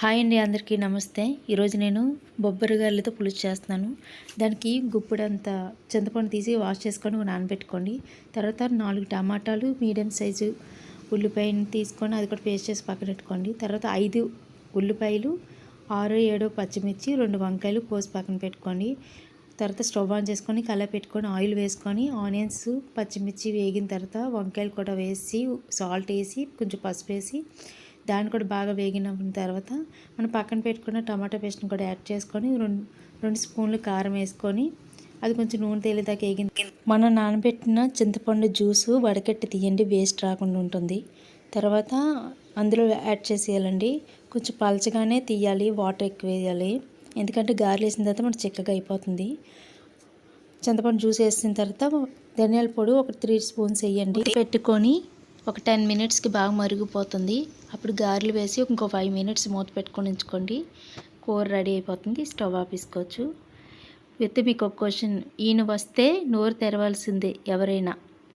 Hi అండి అందరికీ నమస్తే. ఈరోజు నేను బొబ్బరిగారులతో పులుసు చేస్తున్నాను. దానికి గుప్పుడంత చింతపండు తీసి వాష్ చేసుకొని నానబెట్టుకోండి. తర్వాత నాలుగు టమాటాలు మీడియం సైజు ఉల్లిపాయని తీసుకొని అది కూడా పేస్ట్ చేసి పక్కన పెట్టుకోండి. తర్వాత ఐదు ఉల్లిపాయలు ఆరు ఏడు పచ్చిమిర్చి రెండు వంకాయలు కోసి పక్కన పెట్టుకోండి. తర్వాత స్టవ్ ఆన్ చేసుకొని కల పెట్టుకొని ఆయిల్ వేసుకొని ఆనియన్స్ పచ్చిమిర్చి వేగిన తర్వాత వంకాయలు కూడా వేసి సాల్ట్ వేసి కొంచెం పసుపు వేసి దాన్ని కూడా బాగా వేగిన తర్వాత మనం పక్కన పెట్టుకున్న టమాటా పేస్ట్ని కూడా యాడ్ చేసుకొని రెండు రెండు స్పూన్లు కారం వేసుకొని అది కొంచెం నూనె తేలేదాకా వేగింది. మనం నానబెట్టిన చింతపండు జ్యూసు వడకట్టి తీయండి వేస్ట్ రాకుండా ఉంటుంది. తర్వాత అందులో యాడ్ చేసేయాలండి. కొంచెం పలచగానే తీయాలి వాటర్ ఎక్కువ వేయాలి. ఎందుకంటే గారెలు వేసిన తర్వాత మనకు చిక్కగా అయిపోతుంది. చింతపండు జ్యూస్ వేసిన తర్వాత ధనియాల పొడి ఒక త్రీ స్పూన్స్ వేయండి. పెట్టుకొని ఒక టెన్ మినిట్స్కి బాగా మరిగిపోతుంది. అప్పుడు గారెలు వేసి ఇంకో ఫైవ్ మినిట్స్ మూత పెట్టుకొని ఉంచుకోండి. కూర రెడీ అయిపోతుంది. స్టవ్ ఆపేసుకోవచ్చు. విత్ మీకు ఒక క్వశ్చన్ ఈయన వస్తే నోరు తెరవాల్సిందే ఎవరైనా.